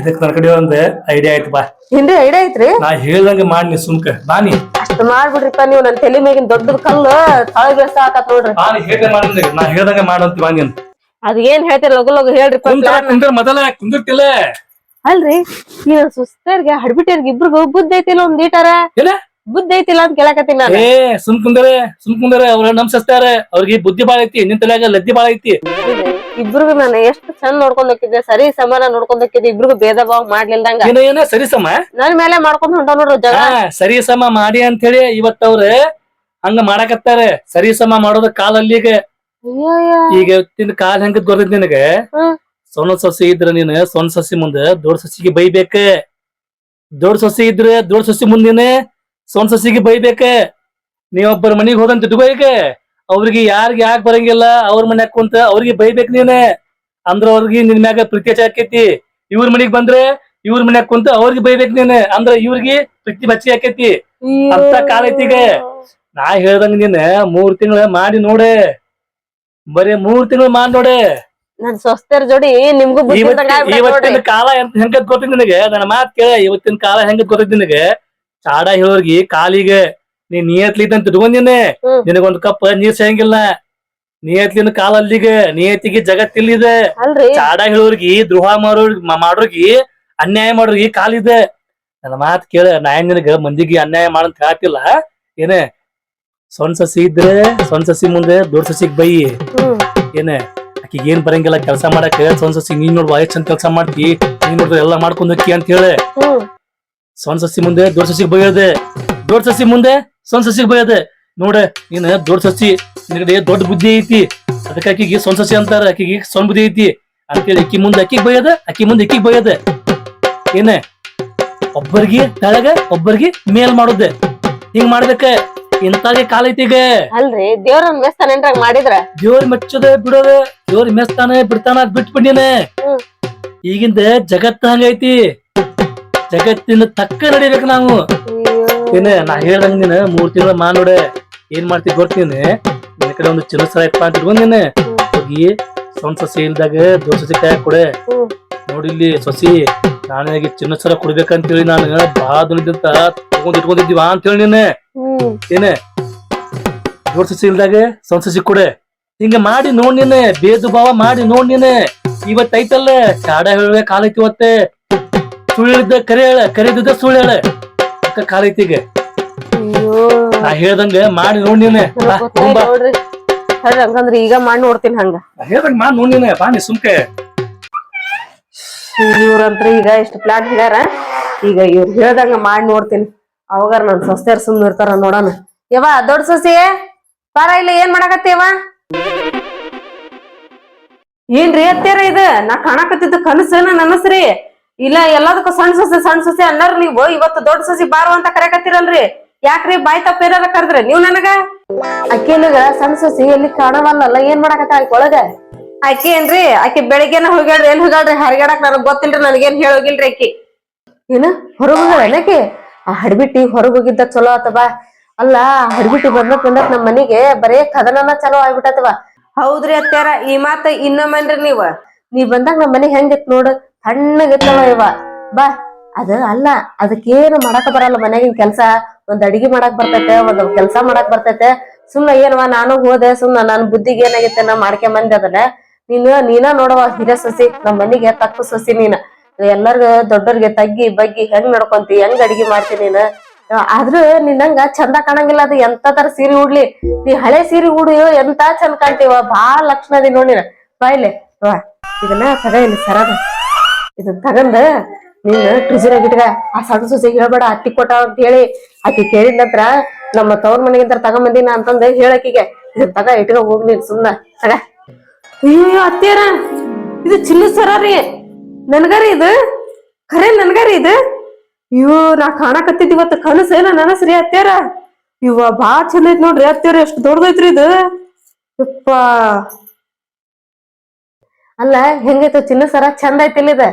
ಇದಕ್ ನನ್ನ ಕಡೆ ಒಂದ್ ಐಡಿಯಾ ಆಯ್ತು ಬಾ. ಏನ್ರಿ ಐಡಿಯಾ ಐತ್ರಿ? ನಾ ಹೇಳ್ದಂಗ ಮಾಡಿ ನೀ ಸುಮ್ಕ. ಬಾ ಅಷ್ಟ್ ಮಾಡ್ಬಿಡ್ರಿಪ್ಪ ನೀವು ನನ್ ತಲೆ ಮೇಗಿನ ದೊಡ್ಡ ಕಲ್ಲು ತಳ ಬೀಳ್ಸ ಆಕತ್ ನೋಡ್ರಿ. ನಾನು ನಾ ಹೇಳ್ದಂಗ ಮಾಡಂತ ಅದ್ ಏನ್ ಹೇಳ್ತೀರಿ ಲಗು ಲಗು ಹೇಳ್ರಿ ಕುಂದ್ರ ಮೊದಲ ಕುಂದಿರ್ತಿಲ್ಲ? ಅಲ್ರಿ ನೀವ್ ಸುಸ್ತರ್ಗೆ ಹಡ್ಬಿಟ್ಟಿರ್ಗೆ ಇಬ್ರಿಗೂ ಬುದ್ಧಿ ಐತಿಲ್ಲ ಒಂದ್ ಈಟಾರ. ಬುದ್ಧಿ ಐತಿಲ್ಲ ಅಂತ ಕೇಳಕತ್ತೀನಿ ನಾನು. ಏ ಸುಮ್ ಕುಂದರೆ ಸುಮ್ ಕುಂದರೆ ಅವ್ರ ನಮ್ ಸಸ್ತಾರೆ ಅವ್ರಿಗೆ ಬುದ್ಧಿ ಬಾಳ ಐತಿ ನಿನ್ ತಲೆಯಾಗ ಲದ್ದಿ ಬಾಳ ಐತಿ. ಇಬ್ರಿಗೂ ನಾನು ಎಷ್ಟು ಚಂದ ನೋಡ್ಕೊಂಡ್ ಹೋಗಿದ್ದೆ ಸರಿ ಸಮಾನ ನೋಡ್ಕೊಂಡ್ ಹೋಗಿದ್ದೆ ಇಬ್ರಿಗೂ ಭೇದ ಭಾವ ಮಾಡ್ಲಿಲ್ದಂಗ. ಏನ ಏನ ಸರಿ ಸಮ. ನನ್ ಮೇಲೆ ಮಾಡ್ಕೊಂಡ್ ಹೊಂಟ ನೋಡ್ರಿ ಜಗ ಸರಿ ಸಮ ಮಾಡಿ ಅಂತ ಹೇಳಿ ಇವತ್ತ ಅವ್ರ ಹಂಗ ಮಾಡಾಕತ್ತಾರ. ಸರಿ ಸಮ ಮಾಡೋದ ಕಾಲಲ್ಲಿ ಈಗ. ಈಗ ಇವತ್ತಿನ ಕಾಲ ಹೆಂಗ ಗೊತ್ತೈತಿ ನಿನಗ. ಸೊಣ್ಣ ಸಸಿ ಇದ್ರ ನೀನ್ ಸೊಣ್ಣ ಸಸಿ ಮುಂದ ದೊಡ್ಡ ಸಸಿಗೆ ಬೈಬೇಕ. ದೊಡ್ಡ ಸಸಿ ಇದ್ರ ದೊಡ್ಡ ಸಸಿ ಮುಂದಿನ ಸೊಣ್ಣ ಸಸಿಗೆ ಬೈಬೇಕ. ನೀವೊಬ್ಬರ ಮನಿಗ್ ಹೋದಂತ ದುಬೈಗೆ ಅವ್ರಿಗೆ ಯಾರಿಗ ಯಾಕೆ ಬರಂಗಿಲ್ಲ ಅವ್ರ ಮನ್ಯಾಗ ಕುಂತ ಅವ್ರಿಗೆ ಬೈಬೇಕ್ ನೀನೇ. ಅಂದ್ರ ಅವ್ರಿಗೆ ನಿನ್ ಮ್ಯಾಗ ಪ್ರೀತಿ ಆಕೇತಿ. ಇವ್ರ ಮನಿಗ್ ಬಂದ್ರೆ ಇವ್ರ ಮನ್ಯಾಗ ಕುಂತ ಅವ್ರಿಗೆ ಬೈಬೇಕ್ ನೀನೆ. ಅಂದ್ರ ಇವ್ರಿಗೆ ಪ್ರೀತಿ ಬಚ್ಚಿ ಹಾಕೈತಿ ಅಂತ ಕಾಲ ಐತಿ. ನಾ ಹೇಳ್ದಂಗ ನೀನ್ ಮೂರ್ ತಿಂಗಳ ಮಾಡಿ ನೋಡೆ. ಬರೀ ಮೂರ್ ತಿಂಗಳ ಮಾಡಿ ನೋಡೆ. ನನ್ ಸ್ವಸ್ಥರ ಜೋಡಿ ನಿಮ್ಗೂ ಇವತ್ತಿನ ಕಾಲ ಹೆಂಗದ್ ಗೊತ್ತಿದ್ ನಿನಗೆ? ನನ್ನ ಮಾತ್ ಕೇಳ ಇವತ್ತಿನ ಕಾಲ ಹೆಂಗದ್ ಗೊತ್ತಿದ್ ನಿನಗೆ? ಚಾಡ ಹೇಳೋರ್ಗಿ ಕಾಲಿಗೆ. ನೀ ನಿಯತ್ಲಿ ಅಂತ ಇಟ್ಕೊಂದಿನೆ ಹ್ಮ್. ನಿನಗೊಂದ್ ಕಪ್ ನೀರ್ ಸಿಗಂಗಿಲ್ಲ. ನಿಯತ್ಲಿನ ಕಾಲ ಅಲ್ಲಿಗೆ ನಿಯತಿಗೆ ಜಗತ್ತಿಲ್ಲಿದೆ ಚಾಡ ಹೇಳೋರ್ಗಿ ದ್ರೋಹ ಮಾಡೋರ್ ಮಾಡೋರ್ಗಿ ಅನ್ಯಾಯ ಮಾಡೋರ್ಗಿ ಕಾಲಿದೆ ನನ್ನ ಮಾತ್ ಕೇಳ ನಾ ಏನ್ ನಿನಗ ಮಂದಿಗೆ ಅನ್ಯಾಯ ಮಾಡಂತ ಹೇಳ್ತಿಲ್ಲ ಏನೇ ಸೊಣ್ಣ ಸಸಿ ಇದ್ರೆ ಸೊಣ್ಣ ಸಸಿ ಮುಂದೆ ದೊಡ್ಡ ಸಸಿಗ್ ಬೈ. ಏನೆ ಆಕಿಗೆ ಏನ್ ಬರಂಗಿಲ್ಲ ಕೆಲಸ ಮಾಡಕ್ ಸೊಣ್ಣ ಸಸಿ ನೀನ್ ನೋಡ್ ಎಷ್ಟ್ ಚಂದ ಕೆಲಸ ಮಾಡ್ತಿ. ನೀನ್ ನೋಡ್ರಿ ಎಲ್ಲಾ ಮಾಡ್ಕೊಂಡ್ ಅಂತ ಹೇಳಿ. ಹ್ಮ್. ಸಸಿ ಮುಂದೆ ದೊಡ್ಡ ಸಸಿಗ್ ಬೈಯೋದೆ ದೊಡ್ಡ ಸಸಿ ಮುಂದೆ ಸೊಣ್ಣ ಸಸಿಗ್ ಬೈಯದೆ ನೋಡ ನೀನ್ ದೊಡ್ಡ ಸಸಿ ನಿನಗಡೆ ದೊಡ್ಡ ಬುದ್ಧಿ ಐತಿ. ಅದಕ್ಕೆ ಆಕಿಗೆ ಸೊನ್ ಸಸಿ ಅಂತಾರ ಆಕಿಗೆ ಸೊನ್ ಬುದ್ಧಿ ಐತಿ. ಅಂತೇಳಿ ಅಕ್ಕಿ ಮುಂದೆ ಅಕ್ಕಿಗೆ ಬೈಯೋದ ಅಕ್ಕಿ ಮುಂದೆ ಅಕ್ಕಿಗೆ ಬೈಯದ. ಏನೇ? ಒಬ್ಬರಿಗೆ ತೆಳಗ ಒಬ್ಬರಿಗೆ ಮೇಲ್ ಮಾಡೋದೆ. ಹಿಂಗ್ ಮಾಡ್ಬೇಕ? ಇಂತಾಗೆ ಕಾಲ ಐತಿ ಈಗ. ಅಲ್ರಿ ದೇವ್ರ ಮಾಡಿದ್ರ? ದೇವ್ರ ಮೆಚ್ಚದ ಬಿಡೋದೆ. ದೇವ್ರ ಮೆಚ್ತಾನೆ ಬಿಡ್ತಾನ ಅದ್ ಬಿಟ್ಬಿಟ್ಟಿನ. ಈಗಿಂದ ಜಗತ್ತ ಹಂಗೈತಿ. ಜಗತ್ತಿನ ತಕ್ಕ ನಡಿಬೇಕು ನಾವು. ಏನ ನಾ ಹೇಳ್ದಂಗ ನೀನ್ ಮೂರ್ ತಿಂಗಳ ಮಾ ನೋಡ, ಏನ್ ಮಾಡ್ತಿ ಗೊತ್ತೀನಿ. ನಿನ್ನ ಕಡೆ ಒಂದು ಚಿನ್ನ ಸರ ಇಪ್ಪ ಅಂತ ಇಟ್ಕೊಂಡ್ ನೀನ್. ಹೋಗಿ ಸ್ವಂತ ಸಸಿ ಇಲ್ದಾಗ ದೋಸೆ ಸಸಿ ಕಾಯ ಕೊಡೆ. ನೋಡಿ ನೋಡಿಲ್ಲಿ ಸಸಿ ನಾನಾಗಿ ಚಿನ್ನ ಸರ ಕೊಡ್ಬೇಕಂತೇಳಿ ನಾನು ಬಹಳ ದಿನದಿಂದ ತಗೊಂಡ್ ಇಟ್ಕೊಂಡಿದ್ದೀವ ಅಂತೇಳಿ ಹ್ಮ್ ಏನೇ? ದೊಡ್ಡ ಸಸಿ ಇಲ್ದಾಗ ಸಣ್ಣ ಸಸಿ ಕೊಡೆ. ಹಿಂಗ ಮಾಡಿ ನೋಡ್ ನೀನೆ, ಬೇದು ಭಾವ ಮಾಡಿ ನೋಡ್ ನೀನೆ. ಇವತ್ತೈತಲ್ಲ ಕಾಡ ಹೇಳುವೆ ಕಾಲಕ್ಕೆ ಐತಿ ಇವತ್ತೆ. ಸುಳ್ಳು ಕರೆ ಹೇಳ ಕರೆದಿದ್ದ ಸುಳ್ಳು ಹೇಳ. ಅಕ್ಕ ಕಾಲ ಐತಿ ಈಗ? ಅಯ್ಯೋ. ನಾ ಹೇಳ್ದಂಗ ಮಾಡಿ ನೋಡ್ ನೀನೆ. ನೋಡ್ರಿ. ಹಂಗಂದ್ರ ಈಗ ಮಾಡಿ ನೋಡ್ತೀನಿ ಹಂಗ. ಹೇಳ್ದಂಗ ಮಾಡಿ ನೋಡ್ ನೀನೆ. ಬಾ ನೀ ಸುಮ್ಕೆ. ಇವ್ರಂತ್ರ ಈಗ ಇಷ್ಟು ಪ್ಲಾನ್ ಹೇಳ್ಯಾರ. ಈಗ ಇವ್ರು ಹೇಳ್ದಂಗ ಮಾಡಿ ನೋಡ್ತೀನಿ. ಅವಾಗ ನನ್ ಸೊಸ್ತೆಯರ್ ಸುಮ್ನೆ ಇರ್ತಾರ ನೋಡೋಣ. ಯವಾ ದೊಡ್ಡ ಸೊಸಿ? ಪಾರ ಇಲ್ಲ ಏನ್ ಮಾಡಾಕತ್ತೀವ ಏನ್ರಿ ಅತ್ತೀರ ಇದು? ನಾ ಕಾಣಕತ್ತಿದ್ದ ಕನಸ ನನಸ್ರಿ. ಇಲ್ಲ ಎಲ್ಲದಕ್ಕೂ ಸಣ್ಣ ಸಸಿ ಸಣ್ಣ ಸಸಿ ಅನ್ನರ್ ನೀವು ಇವತ್ತು ದೊಡ್ಡ ಸಸಿ ಬಾರು ಅಂತ ಕರೆಕತ್ತಿರಲ್ರಿ? ಯಾಕ್ರಿ ಬಾಯ್ ತಪ್ಪೇನಾರ ಕರೆದ್ರೆ ನೀವು ನನಗ? ಅಕ್ಕಿಲಿಗ ಸಣ್ಣ ಸಸಿ ಎಲ್ಲಿ ಕಾಣವಲ್ಲ ಏನ್ ಮಾಡಕತ್ತ ಒಳಗ? ಆಕಿ ಏನ್ರಿ ಆಕಿ ಬೆಳಿಗ್ಗೆನ ಹೋಗ್ಯಾಳ್ರಿ ಏನ್ ಹೋಗ್ಯಾಳ್ರಿ? ಹರಿಗಾಡಕ್ ನನಗ್ ಗೊತ್ತಿಲ್ರಿ ನನಗೇನ್ ಹೇಳೋಗಿಲ್ರಿ ಆಕಿ. ಏನ ಹೊರಗ್ ಅಕ್ಕಿ ಆ ಹಡ್ಬಿಟ್ಟಿ ಹೊರಗೋಗಿದ್ದ ಚಲೋ ಆತವ ಅಲ್ಲ ಹಡ್ಬಿಟ್ಟಿ ಬಂದಕ್ ಬಂದಕ್ ನಮ್ ಮನಿಗೆ ಬರೇ ಕದನನ ಚಲೋ ಆಗ್ಬಿಟ್ಟತವ. ಹೌದ್ರಿ ಅತ್ಯಾರ ಈ ಮಾತ ಇನ್ನೊಮ್ಮನ್ರಿ ನೀವ. ನೀ ಬಂದಾಗ ನಮ್ ಮನೆ ಹೆಂಗಿತ್ ನೋಡು. ತಣ್ಣಗಿತ್ತವ ಇವ. ಬಾ, ಅದ ಅಲ್ಲ, ಅದಕ್ಕೇನು ಮಾಡಾಕ ಬರಲ್ಲ ಮನ್ಯಾಗಿನ ಕೆಲ್ಸ. ಒಂದ್ ಅಡಿಗೆ ಮಾಡಾಕ್ ಬರ್ತೈತೆ, ಒಂದ್ ಕೆಲ್ಸ ಮಾಡಾಕ್ ಬರ್ತೈತೆ. ಸುಮ್ನ ಏನವ ನಾನು ಹೋದೆ, ಸುಮ್ನ ನನ್ ಬುದ್ಧಿಗೆ ಏನಾಗೈತೆ ನಾ ಮಾಡ್ಕೊಂಡ್ ಬಂದೆ ಅದನ್ನ. ನೀನು, ನೀನ ನೋಡುವ ಹಿರಿಯ ಸಸಿ, ನಮ್ ಮನಿಗೆ ತಕ್ಕ ಸಸಿ ನೀನ. ಎಲ್ಲರಿಗ ದೊಡ್ಡೋರ್ಗೆ ತಗ್ಗಿ, ಬಗ್ಗಿ ಹೆಂಗ್ ನಡ್ಕೊಂತಿ, ಹೆಂಗ್ ಅಡಿಗೆ ಮಾಡ್ತಿ ನೀನ್. ಆದ್ರೂ ನಿನ್ನಂಗ ಚಂದ ಕಾಣಂಗಿಲ್ಲ, ಅದು ಎಂತ ತರ ಸೀರೆ ಉಡ್ಲಿ. ನೀ ಹಳೆ ಸೀರೆ ಉಡು ಎಂತ ಚಂದ ಕಾಣ್ತೀವ. ಬಾಳ ಲಕ್ಷಣ ಅದಿ ನೋಡಿ ನೀನ್. ಬಾಯ್ಲೆ ಇದನ್ನ ಸರ ಇಲ್ಲಿ ಸರದ. ಇದನ್ ತಗಂದ ನೀನ್ ಟ್ರಿಜರಾಗ ಇಟ್ಕ ಆ ಸಣ್ಣ ಸೊಸೆಗೆ ಹೇಳ್ಬೇಡ, ಅತ್ತಿ ಕೊಟ್ಟ ಅಂತ ಹೇಳಿ. ಆಕಿ ಕೇಳಿದ ನಂತರ ನಮ್ಮ ತವ್ರ ಮನೆಗಿಂತ ತಗೊಂಬಂದಿನ ಅಂತಂದ ಹೇಳಕಿಗೆ ಇದನ್ ತಗ, ಇಟ್ಕ ಹೋಗ್ ಸುಮ್ನ. ತಗ. ಅಯ್ಯೋ ಅತ್ತೇರ ಇದು ಚಿಲ್ಲು ಸರ ರೀ. ನನ್ಗಾರಿ ಇದು. ಖರೆ ನನ್ಗಾರಿ ಇದು. ಅಯ್ಯೋ, ನಾ ಕಾಣಕತ್ತಿದ್ ಇವತ್ತು ಕನಸೇನ ನನಸ್ರಿ ಅತ್ತೇರ ಇವ ಬಾ ಚಂದ ಐತ್ ನೋಡ್ರಿ ಅತ್ತೇರ ಎಷ್ಟು ದೊಡ್ಡದೈತ್ರಿ ಇದು. ಯಪ್ಪ. ಅಲ್ಲ, ಹೆಂಗೈತು ಚಿನ್ನ ಸರ, ಚಂದ ಐತಿಲ್ಲ ಇದ.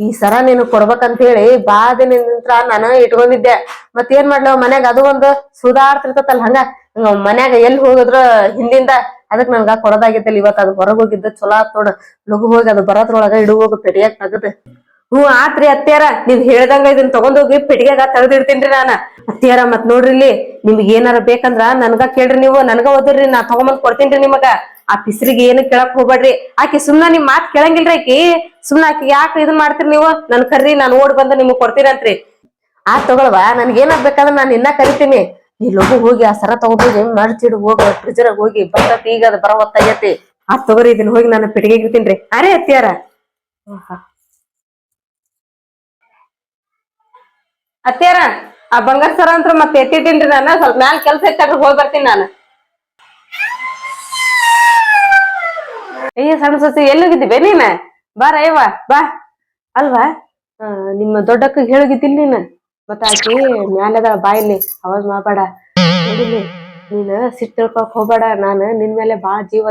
ಈ ಸರ ನೀನು ಕೊಡ್ಬೇಕಂತ ಹೇಳಿ ಬಾ ನಿಂತ್ರ ನಾನು ಇಟ್ಕೊಂಡಿದ್ದೆ. ಮತ್ ಏನ್ ಮಾಡ್ಲವ ಮನ್ಯಾಗ ಅದು ಒಂದು ಸುಧಾರ್ತಿರ್ತತಲ್ಲ ಹಂಗ? ಹಂಗ ಮನ್ಯಾಗ ಎಲ್ಲಿ ಹೋಗಿದ್ರು ಹಿಂದಿಂದ ಅದಕ್ ನನ್ಗ ಕೊಡೋದಾಗಿತ್ತಲ್ಲ ಇವತ್ ಅದು ಹೊರಗ್ ಹೋಗಿದ್ದ ಚಲೋ ಆತ್ ನೋಡ. ಲಘು ಹೋಗಿ ಅದು ಬರೋದ್ರೊಳಗ ಇಡು ಹೋಗು ಪೆರಿಯಾಕ್ ತಗದ್. ಹ್ಞೂ, ಆತ್ರಿ ಅತ್ಯಾರ ನೀವ್ ಹೇಳ್ದಂಗ ಇದನ್ ತಗೊಂಡೋಗಿ ಪೆಟಿಗೆಗ ತೆಗ್ದಿಡ್ತೀನ್ರಿ ನಾನ. ಅತ್ಯಾರ ಮತ್ ನೋಡ್ರಿ ಇಲ್ಲಿ, ನಿಮ್ಗೆ ಏನಾರ ಬೇಕಂದ್ರ ನನ್ಗ ಕೇಳ್ರಿ ನೀವು, ನನ್ಗ ಓದ್ರಿ ನಾ ತಗೊಂಬಂದ್ ಕೊಡ್ತೀನ್ರಿ ನಿಮಗ. ಆ ಪಿಸ್ರಿಗೆ ಏನು ಕೇಳಕ್ ಹೋಗ್ಬೇಡ್ರಿ. ಆಕೆ ಸುಮ್ನ ನಿಮ್ ಮಾತ್ ಕೇಳಂಗಿಲ್ರಿ ಆಕಿ. ಸುಮ್ನ ಆಕಿ ಯಾಕೆ ಇದನ್ ಮಾಡ್ತೀರಿ ನೀವು? ನನ್ ಕರ್ರಿ ನಾನ್ ಓಡ್ ಬಂದ ನಿಮಗ್ ಕೊಡ್ತೀನಂತ್ರಿ. ಆ ತಗೊಳ್ವ ಬೇಕಾದ್ರೆ ನಾನು ಇನ್ನ ಕರಿತೀನಿ. ಈ ಲಗು ಹೋಗಿ ಆ ಸರ ತಗೊಂಡೋಗಿ ಮಾಡ್ತಿಡು ಹೋಗ ಫ್ರಿಜರ್ ಹೋಗಿ ಬರ್ತತಿ ಈಗ ಅದು ಬರೋ ಹೊತ್ತಾಗೈತಿ ಆ ತಗೋರಿ ಇದನ್ನ ಹೋಗಿ ನಾನು ಪೆಟ್ಟಿಗೆ ರೀ. ಅರೇ ಅತ್ತಿಯಾರ. ಅತ್ತಿಯಾರ ಆ ಬಂಗಾರ ಸರ ಅಂತ ಮತ್ತೆ ಎತ್ತಿಟ್ಟಿನ್ರಿ ನಾನು. ಸ್ವಲ್ಪ ಮ್ಯಾಲ ಕೆಲ್ಸ ಐತಾರ ಹೋಗಿ ಬರ್ತೀನಿ ನಾನು. ಏ, ಸಣ್ಣ ಸಸಿ, ಎಲ್ಲಿಗಿದ್ದೀವಿ? ನೀನ? ಬಾರ ಅಯ್ಯವ್ವ ಬಾ. ಅಲ್ವಾ? ನಿಮ್ಮ ದೊಡ್ಡಕ್ಕ ಹೇಳಿದ್ದಿಲ್ ನೀನ? ಮತ್ತ ಆಕಿ ಮ್ಯಾಲದ ಬಾಯಲ್ಲಿ ಅವಾಜ್ ಮಾಡಬೇಡ ನೀನ ನೀನ್ ಸಿಟ್ ತಿಳ್ಕೊಕ್ ಹೋಗ್ಬೇಡ. ನಾನ್ ನಿನ್ ಮೇಲೆ ಬಾಳ ಜೀವ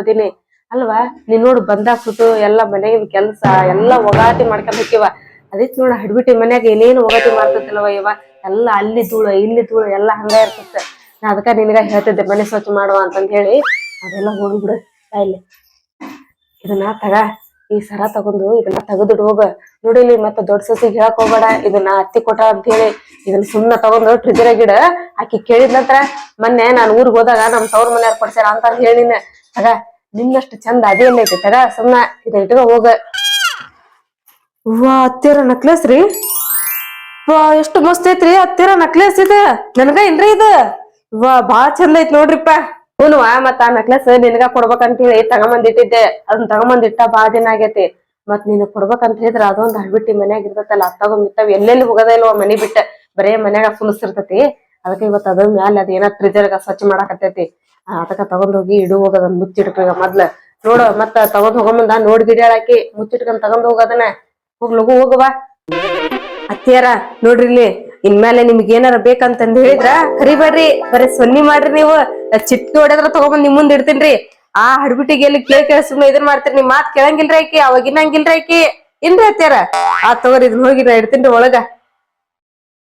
ಅಲ್ವಾ? ನೀನ್ ನೋಡು ಬಂದಾಗ ಎಲ್ಲ ಮನೆಗಿನ ಕೆಲ್ಸ, ಎಲ್ಲ ಒಗಾಟಿ ಮಾಡ್ಕೊಂಡ್ ಹೋಗಿವ ಅದಿತ್ ನೋಡ, ಹಡ್ಬಿಟ್ಟಿ ಮನ್ಯಾಗ ಏನೇನು ಒಗಾಟಿ ಮಾಡ್ತತಿಲ್ವ ಇವ ಎಲ್ಲ ಅಲ್ಲಿ ಧೂಳು, ಇಲ್ಲಿ ಧೂಳು, ಎಲ್ಲ ಹಂಗ ಇರ್ತೈತೆ. ನಾ ಅದಕ್ಕ ನಿನಗ ಹೇಳ್ತಿದ್ದೆ, ಮನೆ ಸ್ವಚ್ಛ ಮಾಡುವ ಅಂತಂದ್ ಹೇಳಿ. ಅದೆಲ್ಲ ಹೋಗ್ಬಿಡು ಬಾಯಲ್ಲಿ ಇದನ್ನ ತಗ, ಈ ಸರ ತಗೊಂಡು ಇದನ್ನ ತೆಗೆದಿಡ್ ಹೋಗ. ನೋಡಿಲಿ ಮತ್ತೆ ದೊಡ್ಡ ಸಸಿಗೆ ಹೇಳಕ್ ಹೋಗ್ಬೇಡ. ಇದನ್ನ ಅತ್ತಿ ಕೊಟ್ಟ ಅಂತ ಹೇಳಿ ಇದನ್ನ ಸುಮ್ನ ತಗೊಂಡು ಟ್ರಿಜರ ಗಿಡ ಆಕಿ ಕೇಳಿದ ನಂತರ ಮೊನ್ನೆ ನಾನು ಊರಿಗೆ ಹೋದಾಗ ನಮ್ ತವ್ರ ಮನೆಯವ್ರ ಕೊಡ್ಸ್ಯಾರ ಅಂತ ಹೇಳಿನ ತಗ ನಿನ್ನಷ್ಟು ಚಂದ ಅದೇ ಐತಿ ತಗ, ಸುಮ್ನ ಇದ ಇಟ್ಕೊ ಹೋಗ. ವಾ ಅತ್ತಿರ ನಕ್ಲೆಸ್ ರೀ? ವಾ, ಎಷ್ಟು ಮಸ್ತ್ ಐತ್ರಿ ಅತ್ತಿರ ನಕ್ಲೆಸ್ ಇದೆ. ನನಗ ಏನ್ರಿ ಇದು? ವಾ ಬಾಳ ಚಂದ ಐತ್ ನೋಡ್ರಿಪ್ಪ. ಹ್ಞೂನ್ವಾ ಮತ್ತ ಆ ನಕ್ಲೆಸ್ ನಿನಗ ಕೊಡ್ಬೇಕಂತ ಹೇಳಿ ತಗೊಂಬಂದಿಟ್ಟಿದ್ದೆ. ಅದನ್ನ ತಗೊಂಬಂದಿಟ್ಟ ಬಾಳ ದಿನ ಆಗೇತಿ. ಮತ್ ನೀನು ಕೊಡ್ಬೇಕಂತ ಹೇಳಿದ್ರ ಅದೊಂದ್ ಹಳ್ಬಿಟ್ಟಿ ಮನ್ಯಾಗ ಇರ್ತೈತಲ್ಲ, ಅತ್ತಾಗ ಮಿತ್ತಾವ್ ಎಲ್ಲೆಲ್ಲಿ ಹೋಗೋದೇ ಇಲ್ವ ಮನಿ ಬಿಟ್ಟ ಬರೇ ಮನ್ಯಾಗ ಫುಲ್ಸಿರ್ತೈತಿ ಅದಕ್ಕೆ ಇವತ್ತು ಅದ್ರ ಮ್ಯಾಲ ಅದೇನ ಫ್ರಿಜರ್ಗ ಸ್ವಚ್ಛ ಮಾಡಾಕತ್ತೈತಿ. ಅದಕ್ಕ ತಗೊಂಡ್ ಹೋಗಿ ಇಡು ಹೋಗೋದನ್ನ ಮುಚ್ಚಿಡ್ಬೇಕ ಮೊದ್ಲ. ನೋಡು, ಮತ್ತ ತಗೊಂಡ್ ಹೋಗಮಂದ ನೋಡ್ ಗಿಡ ಹಾಕಿ ಮುಚ್ಚಿಟ್ಕೊಂಡ್ ತಗೊಂಡ್ ಹೋಗೋದನ್ನ ಹೋಗ್ಲಗು ಹೋಗವಾ ಅತ್ತಿಯಾರ, ನೋಡ್ರಿ ಇಲ್ಲಿ. ಇನ್ಮೇಲೆ ನಿಮ್ಗೆ ಏನಾರ ಬೇಕಂತಂದ್ ಹೇಳಿದ್ರ ಕರಿಬೇಡ್ರಿ ಬರೀ ಸೊನ್ನಿ ಮಾಡ್ರಿ ನೀವು. ಚಿಟ್ಕಿ ಹೊಡೆದ್ರ ತಗೊಂಬಂದ್ ನಿಮ್ ಮುಂದ್ ಇಡ್ತೀನ್ರಿ. ಆ ಹಡ್ಬಿಟ್ಟಿಗೆ ಎಲ್ಲಿ ಕೇಳ್ ಕೇಳ ಸುಮ್ನೆ ಇದನ್ ಮಾಡ್ತೀರಿ, ನಿಮ್ ಮಾತ್ ಕೇಳಂಗಿಲ್ರಿ ಆಕಿ ಅವಾಗಿನಂಗಿಲ್ರಿ ಆಕಿ. ಅತ್ಯಾರ ಆ ತಗೋರಿ, ಇದನ್ ಹೋಗಿ ನಾ ಇಡ್ತೀನ್ರಿ ಒಳಗ.